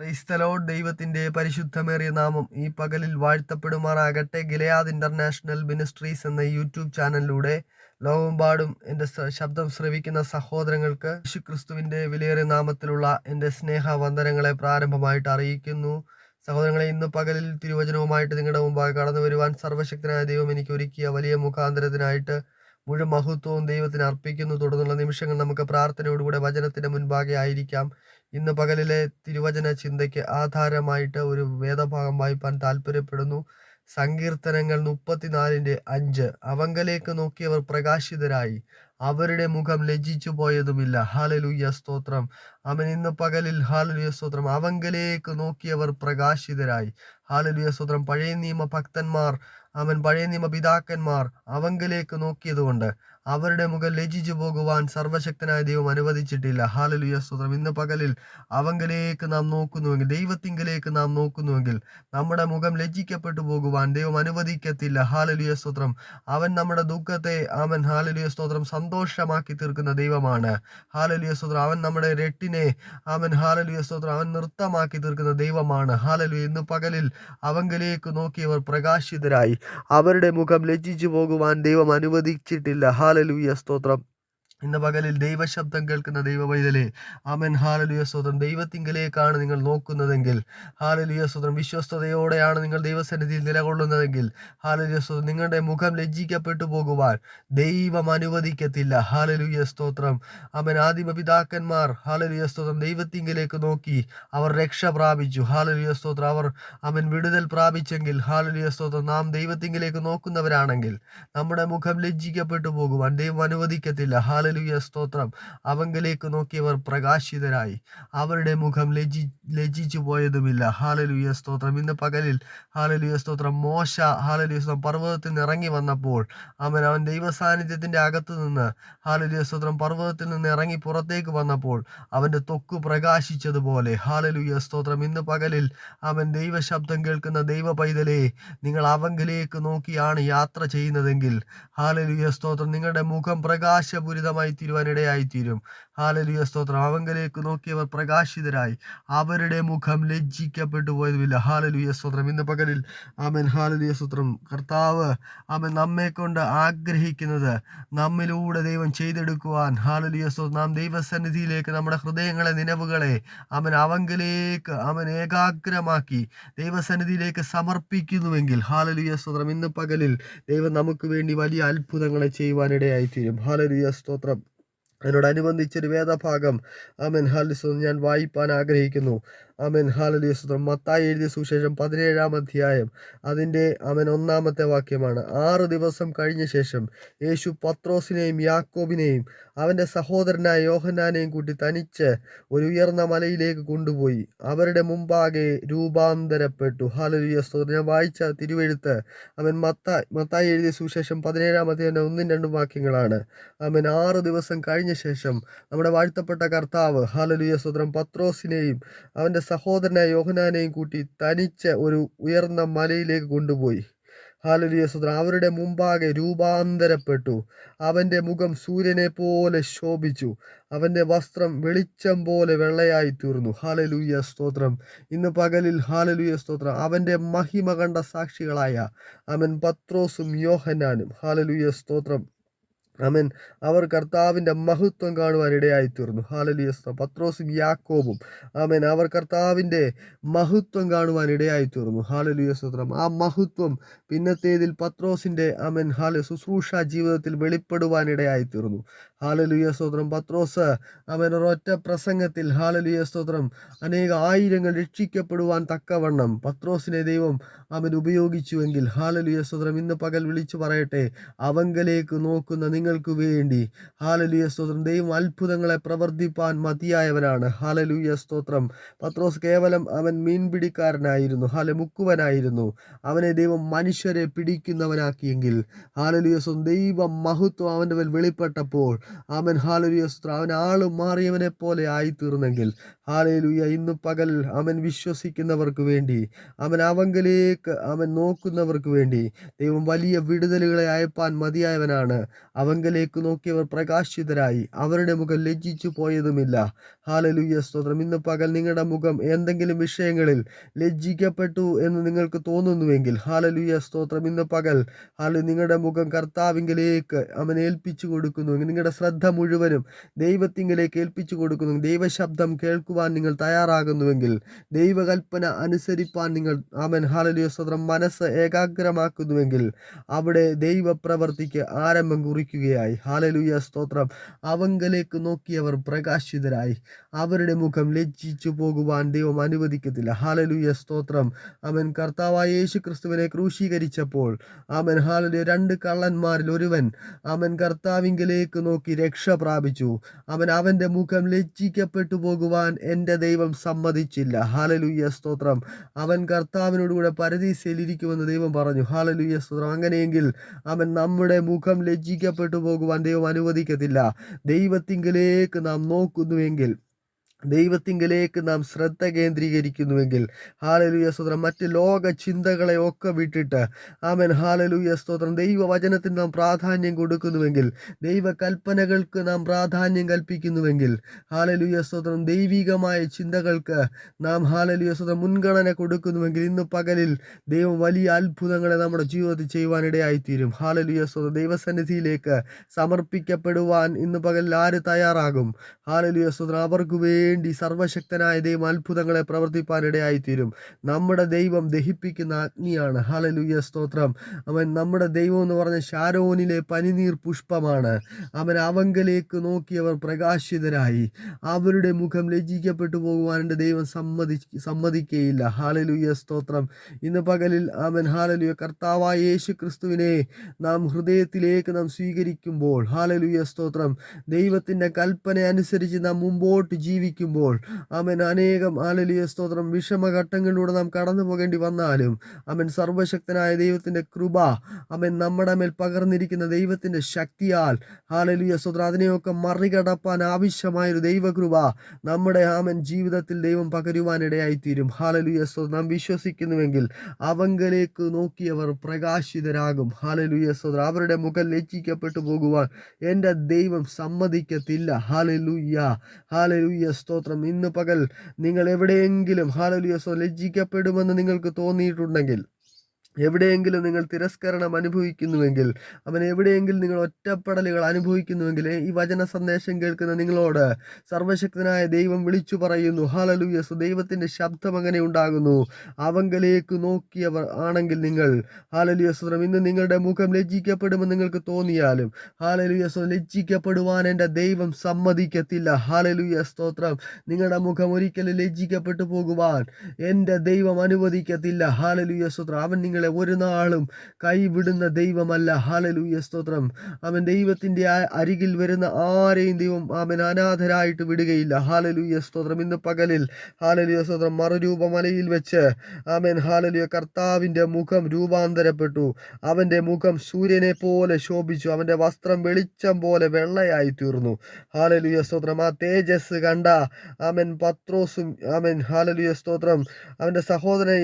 ക്രൈസ്തലോ ദൈവത്തിന്റെ പരിശുദ്ധമേറിയ നാമം ഈ പകലിൽ വാഴ്ത്തപ്പെടുമാറാകട്ടെ. ഗിലയാദ് ഇന്റർനാഷണൽ മിനിസ്ട്രീസ് എന്ന യൂട്യൂബ് ചാനലിലൂടെ ലോകമെമ്പാടും എന്റെ ശബ്ദം ശ്രവിക്കുന്ന സഹോദരങ്ങൾക്ക് യേശുക്രിസ്തുവിന്റെ വിലയേറിയ നാമത്തിലുള്ള എന്റെ സ്നേഹ വന്ദനങ്ങളെ പ്രാരംഭമായിട്ട് അറിയിക്കുന്നു. സഹോദരങ്ങളെ ഇന്ന് പകലിൽ തിരുവചനവുമായിട്ട് നിങ്ങളുടെ മുമ്പാകെ കടന്നു വരുവാൻ സർവശക്തനായ ദൈവം എനിക്ക് ഒരുക്കിയ വലിയ മുഖാന്തരത്തിനായിട്ട് മുഴുവൻ മഹത്വവും ദൈവത്തിന് അർപ്പിക്കുന്നു. തുടർന്നുള്ള നിമിഷങ്ങൾ നമുക്ക് പ്രാർത്ഥനയോടുകൂടെ വചനത്തിന്റെ മുൻപാകെ ആയിരിക്കാം. ഇന്ന് പകലിലെ തിരുവചന ചിന്തയ്ക്ക് ആധാരമായിട്ട് ഒരു വേദഭാഗം വായിപ്പാൻ താല്പര്യപ്പെടുന്നു സങ്കീർത്തനങ്ങൾ മുപ്പത്തിനാലിന്റെ അഞ്ച്. അവങ്കലേക്ക് നോക്കിയവർ പ്രകാശിതരായി. അവരുടെ മുഖം ലജ്ജിച്ചു പോയതുമില്ല. ഹാലലുയ്യ സ്തോത്രം. അവൻ ഇന്ന് പകലിൽ ഹാലലൂയ സ്തോത്രം. അവങ്കലേക്ക് നോക്കിയവർ പ്രകാശിതരായി. ഹാലലൂയ സ്തോത്രം. പഴയ നിയമ ഭക്തന്മാർ. അവൻ പഴയ നിയമ പിതാക്കന്മാർ. അവങ്കലേക്ക് നോക്കിയതുകൊണ്ട് അവരുടെ മുഖം ലജിച്ചു പോകുവാൻ സർവശക്തനായ ദൈവം അനുവദിച്ചിട്ടില്ല. ഹാലലുയ സ്തോത്രം. ഇന്ന് പകലിൽ അവങ്കലേക്ക് നാം നോക്കുന്നുവെങ്കിൽ ദൈവത്തിങ്കലേക്ക് നാം നോക്കുന്നുവെങ്കിൽ നമ്മുടെ മുഖം ലജ്ജിക്കപ്പെട്ടു പോകുവാൻ ദൈവം അനുവദിക്കത്തില്ല. ഹാലലുയ സ്തോത്രം. അവൻ നമ്മുടെ ദുഃഖത്തെ അവൻ ഹാലലുയ സ്തോത്രം. സന്തോഷമാക്കി തീർക്കുന്ന ദൈവമാണ്. ഹാലലുയ സ്തോത്രം. അവൻ നമ്മുടെ രട്ടിനെ അവൻ ഹാലലുയ സ്തോത്രം. അവൻ നൃത്തമാക്കി തീർക്കുന്ന ദൈവമാണ്. ഹാലലുയ ഇന്ന് പകലിൽ അവങ്കലേക്ക് നോക്കിയവർ പ്രകാശിതരായി. അവരുടെ മുഖം ലജ്ജിച്ചു പോകുവാൻ ദൈവം അനുവദിച്ചിട്ടില്ല. ഹാലലൂയ സ്തോത്രം ഇന്ന് പകലിൽ ദൈവശബ്ദം കേൾക്കുന്ന ദൈവ വൈതലേ ആമൻ. ഹാലലുയ സ്വതം ദൈവത്തിങ്കലേക്കാണ് നിങ്ങൾ നോക്കുന്നതെങ്കിൽ ഹാലലുയ സ്വതം വിശ്വസ്തയോടെയാണ് നിങ്ങൾ ദൈവസന്നിധിയിൽ നിലകൊള്ളുന്നതെങ്കിൽ ഹാലലുയ സ്വതം നിങ്ങളുടെ മുഖം ലജ്ജിക്കപ്പെട്ടു പോകുവാൻ ദൈവം അനുവദിക്കത്തില്ല. ഹാലലുയ സ്തോത്രം. അമൻ ആദിമ പിതാക്കന്മാർ ഹാലലുയ സ്തോത്രം. ദൈവത്തിങ്കലേക്ക് നോക്കി അവർ രക്ഷ പ്രാപിച്ചു. ഹാലലുയ സ്തോത്രം. അവർ അവൻ വിടുതൽ പ്രാപിച്ചെങ്കിൽ ഹാലലുയ സ്തോത്രം. നാം ദൈവത്തിങ്കിലേക്ക് നോക്കുന്നവരാണെങ്കിൽ നമ്മുടെ മുഖം ലജ്ജിക്കപ്പെട്ടു പോകുവാൻ ദൈവം അനുവദിക്കത്തില്ല. ഹാലലുയ സ്തോത്രം. അവങ്കിലേക്ക് നോക്കിയവർ പ്രകാശിതരായി. അവരുടെ മുഖം ലജ്ജി ലജ്ജിച്ചു പോയതുമില്ല ഹാലലുയ സ്തോത്രം. ഇന്ന് പകലിൽ ഹാലലുയ സ്തോത്രം. മോശ ഹാലലുയ സ്തോത്രം. പർവതത്തിൽ നിന്ന് ഇറങ്ങി വന്നപ്പോൾ അവൻ അവൻ ദൈവ സാന്നിധ്യത്തിന്റെ അകത്തു നിന്ന് ഹാലലുയ സ്തോത്രം പർവതത്തിൽ നിന്ന് ഇറങ്ങി പുറത്തേക്ക് വന്നപ്പോൾ അവന്റെ തൊക്ക് പ്രകാശിച്ചതുപോലെ ഹാലലുയ സ്തോത്രം. ഇന്ന് പകലിൽ അവൻ ദൈവശബ്ദം കേൾക്കുന്ന ദൈവ പൈതലേ നിങ്ങൾ അവങ്കിലേക്ക് നോക്കിയാണ് യാത്ര ചെയ്യുന്നതെങ്കിൽ ഹാലലുയ സ്തോത്രം. നിങ്ങളുടെ മുഖം പ്രകാശപൂരിതമായി തീരുവാനിടയായി തീരും ഹാലലുയ സ്തോത്രം. അവങ്കലേക്ക് നോക്കിയവർ പ്രകാശിതരായി. അവരുടെ മുഖം ലജ്ജിക്കപ്പെട്ടു പോയതുമില്ല. ഹാലലുയ സ്തോത്രം. ഇന്ന് പകലിൽ ആമൻ. ഹാലലുയ സ്തോത്രം. കർത്താവ് ആമൻ നമ്മെ കൊണ്ട് ആഗ്രഹിക്കുന്നത് നമ്മിലൂടെ ദൈവം ചെയ്തെടുക്കുവാൻ. ഹാലലുയ സ്തോത്രം. നാം ദൈവസന്നിധിയിലേക്ക് നമ്മുടെ ഹൃദയങ്ങളെ നിലവുകളെ അവൻ അവങ്കിലേക്ക് അവൻ ഏകാഗ്രമാക്കി ദൈവസന്നിധിയിലേക്ക് സമർപ്പിക്കുന്നുവെങ്കിൽ ഹാലലുയ സ്തോത്രം ഇന്ന് പകലിൽ ദൈവം നമുക്ക് വേണ്ടി വലിയ അത്ഭുതങ്ങളെ ചെയ്യുവാനിടയായിത്തീരും. ഹാലലിയ സ്തോത്രം. അതിനോടനുബന്ധിച്ചൊരു വേദഭാഗം. ആമൻ. ഹാലിസ് ഞാൻ വായിപ്പാൻ ആഗ്രഹിക്കുന്നു. ആമൻ. ഹാലലിയ. സ്തോത്രം. മത്തായി എഴുതിയ സുശേഷം പതിനേഴാം അധ്യായം. അതിന്റെ അവൻ ഒന്നാമത്തെ വാക്യമാണ്. ആറ് ദിവസം കഴിഞ്ഞ ശേഷം യേശു പത്രോസിനെയും യാക്കോബിനെയും അവന്റെ സഹോദരനായ യോഹനാനെയും കൂട്ടി തനിച്ച് ഒരു ഉയർന്ന മലയിലേക്ക് കൊണ്ടുപോയി. അവരുടെ മുമ്പാകെ രൂപാന്തരപ്പെട്ടു. ഹാലലിയ. സ്തോത്രം. ഞാൻ വായിച്ച തിരുവെഴുത്ത് അവൻ മത്തായി മത്തായി എഴുതിയ സുശേഷം പതിനേഴാം അധ്യായം ഒന്നും രണ്ടും വാക്യങ്ങളാണ്. അവൻ ആറ് ദിവസം കഴിഞ്ഞ ശേഷം നമ്മുടെ വാഴ്ത്തപ്പെട്ട കർത്താവ് ഹാലലിയ. സ്തോത്രം. പത്രോസിനെയും അവന്റെ സഹോദരനായ യോഹനാനെയും കൂട്ടി തനിച്ച് ഒരു ഉയർന്ന മലയിലേക്ക് കൊണ്ടുപോയി. ഹാലലിയ സ്തോത്രം. അവരുടെ മുമ്പാകെ രൂപാന്തരപ്പെട്ടു. അവന്റെ മുഖം സൂര്യനെ പോലെ ശോഭിച്ചു. അവന്റെ വസ്ത്രം വെളിച്ചം പോലെ വെള്ളയായി തീർന്നു. ഹാലലൂയ സ്തോത്രം. ഇന്ന് പകലിൽ ഹാലലൂയ സ്തോത്രം. അവന്റെ മഹിമ കണ്ട സാക്ഷികളായ അവൻ പത്രോസും യോഹനാനും ഹാലലൂയ സ്തോത്രം. അവൻ അവർ കർത്താവിന്റെ മഹത്വം കാണുവാൻ ഇടയായിത്തീർന്നു. ഹാലലിയസ്ത പത്രോസും യാക്കോബും. ആമേൻ. അവർ കർത്താവിന്റെ മഹത്വം കാണുവാൻ ഇടയായിത്തീർന്നു. ഹാലലിയസ്ത്രം ഹാലലിയ ആ മഹത്വം പിന്നത്തേതിൽ പത്രോസിന്റെ അമേൻ ഹാല ശുശ്രൂഷ ജീവിതത്തിൽ വെളിപ്പെടുവാൻ ഇടയായിത്തീർന്നു. ഹാലലുയ സ്തോത്രം. പത്രോസ് അവൻ ഒരൊറ്റ പ്രസംഗത്തിൽ ഹാലലുയ സ്തോത്രം. അനേക ആയിരങ്ങൾ രക്ഷിക്കപ്പെടുവാൻ തക്കവണ്ണം പത്രോസിനെ ദൈവം അവൻ ഉപയോഗിച്ചുവെങ്കിൽ ഹാലലുയ സ്തോത്രം. ഇന്ന് പകൽ വിളിച്ചു പറയട്ടെ. അവങ്കലേക്ക് നോക്കുന്ന നിങ്ങൾക്ക് വേണ്ടി ഹാലലുയ സ്തോത്രം. ദൈവം അത്ഭുതങ്ങളെ പ്രവർത്തിപ്പാൻ മതിയായവനാണ്. ഹാലലുയ സ്തോത്രം. പത്രോസ് കേവലം അവൻ മീൻപിടിക്കാരനായിരുന്നു. ഹാല മുക്കുവനായിരുന്നു. അവനെ ദൈവം മനുഷ്യരെ പിടിക്കുന്നവനാക്കിയെങ്കിൽ ഹാലലുയ സ്വന്തം ദൈവ മഹത്വം അവന്റെ മേൽ വെളിപ്പെട്ടപ്പോൾ അവൻ ഹാലലുയ സ്തോത്രം. അവൻ ആൾ മാറിയവനെ പോലെ ആയിത്തീർന്നെങ്കിൽ ഹാലലുയ ഇന്ന് പകൽ അവൻ വിശ്വസിക്കുന്നവർക്ക് വേണ്ടി അവൻ അവങ്കലേക്ക് അവൻ നോക്കുന്നവർക്ക് വേണ്ടി ദൈവം വലിയ വിടുതലുകളെ അയപ്പാൻ മതിയായവനാണ്. അവങ്കലേക്ക് നോക്കിയവർ പ്രകാശിതരായി. അവരുടെ മുഖം ലജ്ജിച്ചു പോയതുമില്ല. ഹാലലുയ്യ സ്തോത്രം. ഇന്ന് പകൽ നിങ്ങളുടെ മുഖം എന്തെങ്കിലും വിഷയങ്ങളിൽ ലജ്ജിക്കപ്പെട്ടു എന്ന് നിങ്ങൾക്ക് തോന്നുന്നുവെങ്കിൽ ഹാലലുയ്യ സ്തോത്രം. ഇന്ന് പകൽ ഹാല നിങ്ങളുടെ മുഖം കർത്താവിങ്കിലേക്ക് അവൻ ഏൽപ്പിച്ചു കൊടുക്കുന്നു. നിങ്ങളുടെ ശ്രദ്ധ മുഴുവനും ദൈവത്തിങ്കിലേക്ക് ഏൽപ്പിച്ചു കൊടുക്കുന്നു. ദൈവശബ്ദം കേൾക്കുവാൻ നിങ്ങൾ തയ്യാറാകുന്നുവെങ്കിൽ ദൈവകൽപ്പന അനുസരിപ്പാൻ നിങ്ങൾ അവൻ ഹാലലുയ സ്തോത്രം മനസ്സ് ഏകാഗ്രമാക്കുന്നുവെങ്കിൽ അവിടെ ദൈവപ്രവർത്തിക്ക് ആരംഭം കുറിക്കുകയായി ഹാലലൂയ സ്തോത്രം. അവങ്കലേക്ക് നോക്കിയവർ പ്രകാശിതരായി. അവരുടെ മുഖം ലജ്ജിച്ചു പോകുവാൻ ദൈവം അനുവദിക്കത്തില്ല. ഹാലലൂയ സ്തോത്രം. അവൻ കർത്താവായ യേശു ക്രിസ്തുവിനെ ക്രൂശീകരിച്ചപ്പോൾ അവൻ ഹാലലൂയ രണ്ട് കള്ളന്മാരിൽ ഒരുവൻ അവൻ കർത്താവിങ്കലേക്ക് നോക്കി രക്ഷ പ്രാപിച്ചു. അവൻ അവന്റെ മുഖം ലജ്ജിക്കപ്പെട്ടു പോകുവാൻ എന്റെ ദൈവം സമ്മതിച്ചില്ല. ഹാലലൂയ സ്തോത്രം. അവൻ കർത്താവിനോടുകൂടെ പരദീസയിലിരിക്കുമെന്ന് ദൈവം പറഞ്ഞു. ഹാലലൂയ സ്തോത്രം. അങ്ങനെയെങ്കിൽ അവൻ നമ്മുടെ മുഖം ലജ്ജിക്കപ്പെട്ടു പോകുവാൻ ദൈവം അനുവദിക്കത്തില്ല. ദൈവത്തിങ്കിലേക്ക് നാം നോക്കുന്നുവെങ്കിൽ ദൈവത്തിങ്കലേക്ക് നാം ശ്രദ്ധ കേന്ദ്രീകരിക്കുന്നുവെങ്കിൽ ഹാലലുയ സ്തോത്രം മറ്റ് ലോക ചിന്തകളെ ഒക്കെ വിട്ടിട്ട് ആമൻ ഹാലലുയ സ്തോത്രം ദൈവവചനത്തിന് നാം പ്രാധാന്യം കൊടുക്കുന്നുവെങ്കിൽ ദൈവ കൽപ്പനകൾക്ക് നാം പ്രാധാന്യം കൽപ്പിക്കുന്നുവെങ്കിൽ ഹാലലുയ സ്തോത്രം ദൈവികമായ ചിന്തകൾക്ക് നാം ഹാലലുയ സ്തോത്രം മുൻഗണന കൊടുക്കുന്നുവെങ്കിൽ ഇന്ന് പകലിൽ ദൈവം വലിയ അത്ഭുതങ്ങളെ നമ്മുടെ ജീവിതത്തിൽ ചെയ്യുവാനിടയായിത്തീരും. ഹാലലുയ സ്തോത്രം ദൈവസന്നിധിയിലേക്ക് സമർപ്പിക്കപ്പെടുവാൻ ഇന്ന് പകലിൽ ആര് തയ്യാറാകും? ഹാലലുയ സ്തോത്രം അവർക്ക് വേണ്ടി സർവശക്തനായ ദൈവം അത്ഭുതങ്ങളെ പ്രവർത്തിപ്പാനിടയായിത്തീരും. നമ്മുടെ ദൈവം ദഹിപ്പിക്കുന്ന അഗ്നിയാണ്. ഹലലുയ സ്തോത്രം. അവൻ നമ്മുടെ ദൈവം എന്ന് പറഞ്ഞ ഷാരോനിലെ പനിനീർ പുഷ്പമാണ്. അവൻ അവങ്കലേക്ക് നോക്കിയവർ പ്രകാശിതരായി. അവരുടെ മുഖം ലജ്ജിക്കപ്പെട്ടു പോകുവാൻ എന്റെ ദൈവം സമ്മതി സമ്മതിക്കുകയില്ല ഹാലലുയ സ്തോത്രം. ഇന്ന് പകലിൽ അവൻ ഹാലലുയ കർത്താവായ യേശു ക്രിസ്തുവിനെ നാം ഹൃദയത്തിലേക്ക് നാം സ്വീകരിക്കുമ്പോൾ ഹാലലുയ സ്തോത്രം. ദൈവത്തിന്റെ കൽപ്പന അനുസരിച്ച് നാം മുമ്പോട്ട് ജീവിക്കും. ജീവിക്കുമ്പോൾ അവൻ അനേകം ആലലിയ സ്തോത്രം വിഷമഘട്ടങ്ങളിലൂടെ നാം കടന്നു പോകേണ്ടി വന്നാലും അവൻ സർവശക്തനായ ദൈവത്തിന്റെ കൃപ അവൻ നമ്മുടെ മേൽ പകർന്നിരിക്കുന്ന ദൈവത്തിന്റെ ശക്തിയാൽ ആലലിയ സ്തോത്രം അതിനെയൊക്കെ മറികടപ്പാൻ ആവശ്യമായൊരു ദൈവകൃപ നമ്മുടെ ആമൻ ജീവിതത്തിൽ ദൈവം പകരുവാനിടയായിത്തീരും. ഹാലലുയ സ്തോത്രം. നാം വിശ്വസിക്കുന്നുവെങ്കിൽ അവങ്കലേക്ക് നോക്കിയവർ പ്രകാശിതരാകും. ഹാലലുയ സ്തോത്രം. അവരുടെ മുഖം ലജ്ജിക്കപ്പെട്ടു പോകുവാൻ എന്റെ ദൈവം സമ്മതിക്കത്തില്ല. ഹാലലുയ്യ ഹാലലുയ്യ സ്തോത്രം ഇന്ന് പകൽ നിങ്ങൾ എവിടെയെങ്കിലും ഹാലലിയോസോ ലജ്ജിക്കപ്പെടുമെന്ന് നിങ്ങൾക്ക് തോന്നിയിട്ടുണ്ടെങ്കിൽ എവിടെയെങ്കിലും നിങ്ങൾ തിരസ്കരണം അനുഭവിക്കുന്നുവെങ്കിൽ അവൻ എവിടെയെങ്കിലും നിങ്ങൾ ഒറ്റപ്പെടലുകൾ അനുഭവിക്കുന്നുവെങ്കിൽ ഈ വചന സന്ദേശം കേൾക്കുന്ന നിങ്ങളോട് സർവശക്തനായ ദൈവം വിളിച്ചു പറയുന്നു ഹാലലൂയസ് ദൈവത്തിന്റെ ശബ്ദം അങ്ങനെ ഉണ്ടാകുന്നു. അവങ്കലേക്ക് നോക്കിയവർ ആണെങ്കിൽ നിങ്ങൾ ഹാലലുയസ്വരം ഇന്ന് നിങ്ങളുടെ മുഖം ലജ്ജിക്കപ്പെടുമെന്ന് നിങ്ങൾക്ക് തോന്നിയാലും ഹാലലുയസ് ലജ്ജിക്കപ്പെടുവാൻ എന്റെ ദൈവം സമ്മതിക്കത്തില്ല. ഹാലലുയ സ്തോത്രം. നിങ്ങളുടെ മുഖം ഒരിക്കലും ലജ്ജിക്കപ്പെട്ടു പോകുവാൻ എന്റെ ദൈവം അനുവദിക്കത്തില്ല. ഹാലലൂയ സ്തോത്രം. അവൻ നിങ്ങളെ ഒരു നാളും കൈവിടുന്ന ദൈവമല്ല. ഹാലലൂയ സ്തോത്രം. അവൻ ദൈവത്തിന്റെ അരികിൽ വരുന്ന ആരെയും ദൈവം അവൻ അനാഥരായിട്ട് വിടുകയില്ല. ഹാലലൂയ സ്തോത്രം. ഇന്ന് പകലിൽ ഹാലലൂയ സ്തോത്രം മറുരൂപമലയിൽ വെച്ച് അവൻ ഹാലലൂയ കർത്താവിന്റെ മുഖം രൂപാന്തരപ്പെട്ടു. അവന്റെ മുഖം സൂര്യനെ പോലെ ശോഭിച്ചു. അവന്റെ വസ്ത്രം വെളിച്ചം പോലെ വെള്ളയായി തീർന്നു. ഹാലലുയ സ്തോത്രം. ആ തേജസ് കണ്ട അവൻ പത്രോസും അവൻ ഹാലലുയ സ്തോത്രം. അവന്റെ സഹോദരൻ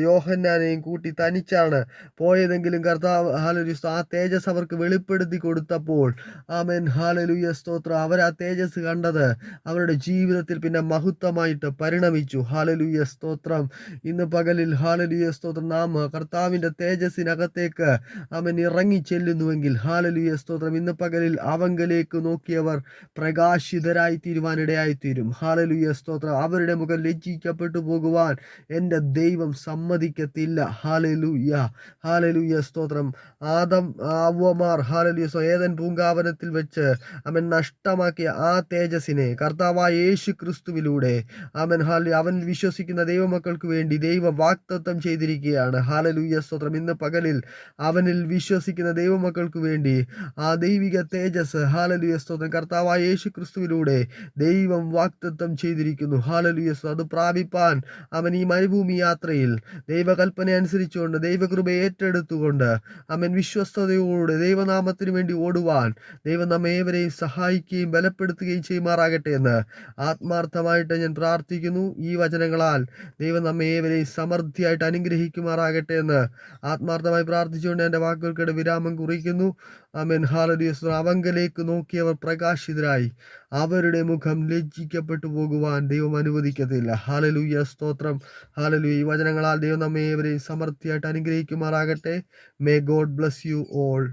യോഹന്നാനെയും കൂട്ടി തനിച്ചാണ്. പോയതെങ്കിലും കർത്താവ് ഹാലലു ആ തേജസ് അവർക്ക് വെളിപ്പെടുത്തി കൊടുത്തപ്പോൾ ആമേൻ ഹാലലുയ സ്തോത്രം. അവർ ആ തേജസ് കണ്ടത് അവരുടെ ജീവിതത്തിൽ പിന്നെ മഹത്വമായിട്ട് പരിണമിച്ചു. ഹാലലുയ സ്തോത്രം. ഇന്ന് പകലിൽ ഹാലലുയ സ്തോത്രം. നാം കർത്താവിന്റെ തേജസ്സിനകത്തേക്ക് അവൻ ഇറങ്ങി ചെല്ലുന്നുവെങ്കിൽ ഹാലലുയ സ്തോത്രം. ഇന്ന് പകലിൽ അവങ്കലേക്ക് നോക്കിയവർ പ്രകാശിതരായി തീരുവാനിടയായി തീരും ഹാലലുയ സ്തോത്രം. അവരുടെ മുഖം ലജ്ജിക്കപ്പെട്ടു പോകുവാൻ എന്റെ ദൈവം സമ്മതിക്കത്തില്ല. ഹാലലു ഹാലലൂയ ഹാലലുയ്യ സ്തോത്രം. ആദം ആവമാർ ഹാലലൂയ ഏതൻ പൂങ്കാവനത്തിൽ വെച്ച് അവൻ നഷ്ടമാക്കിയ ആ തേജസിനെ കർത്താവായ യേശു ക്രിസ്തുവിലൂടെ അവൻ ഹാല അവൻ വിശ്വസിക്കുന്ന ദൈവമക്കൾക്ക് വേണ്ടി ദൈവ വാക്തത്വം ചെയ്തിരിക്കുകയാണ്. ഹാലലൂയ സ്തോത്രം. ഇന്ന് പകലിൽ അവനിൽ വിശ്വസിക്കുന്ന ദൈവമക്കൾക്ക് വേണ്ടി ആ ദൈവിക തേജസ് ഹാലലുയ സ്തോത്രം. കർത്താവായ യേശു ക്രിസ്തുവിലൂടെ ദൈവം വാക്തത്വം ചെയ്തിരിക്കുന്നു. ഹാലലുയ അത് പ്രാപിപ്പാൻ അവൻ ഈ മരുഭൂമി യാത്രയിൽ ദൈവകൽപ്പന അനുസരിച്ച് പ്രാർത്ഥിച്ചുകൊണ്ട് ദൈവകൃപ ഏറ്റെടുത്തുകൊണ്ട് അമ്മൻ വിശ്വസ്തയോടെ ദൈവനാമത്തിന് വേണ്ടി ഓടുവാൻ ദൈവം നമ്മെ ഏവരെയും സഹായിക്കുകയും ബലപ്പെടുത്തുകയും ചെയ്യുമാറാകട്ടെ എന്ന് ആത്മാർത്ഥമായിട്ട് ഞാൻ പ്രാർത്ഥിക്കുന്നു. ഈ വചനങ്ങളാൽ ദൈവം നമ്മെ ഏവരെയും സമൃദ്ധിയായിട്ട് അനുഗ്രഹിക്കുമാറാകട്ടെ എന്ന് ആത്മാർത്ഥമായി പ്രാർത്ഥിച്ചുകൊണ്ട് എന്റെ വാക്കുകൾക്കിടെ വിരാമം കുറിക്കുന്നു. അമ്മൻ ഹാലദിയസ് അവങ്കലേക്ക് നോക്കിയവർ പ്രകാശിതരായി. അവരുടെ മുഖം ലജ്ജിക്കപ്പെട്ടു പോകുവാൻ ദൈവം അനുവദിക്കത്തില്ല. ഹാലലൂയ സ്തോത്രം. ഹാലലൂയ ഈ വചനങ്ങളാൽ ദൈവം നമ്മെ ഏവരെയും സമൃദ്ധിയായിട്ട് അനുഗ്രഹിക്കുമാറാകട്ടെ. May God bless you all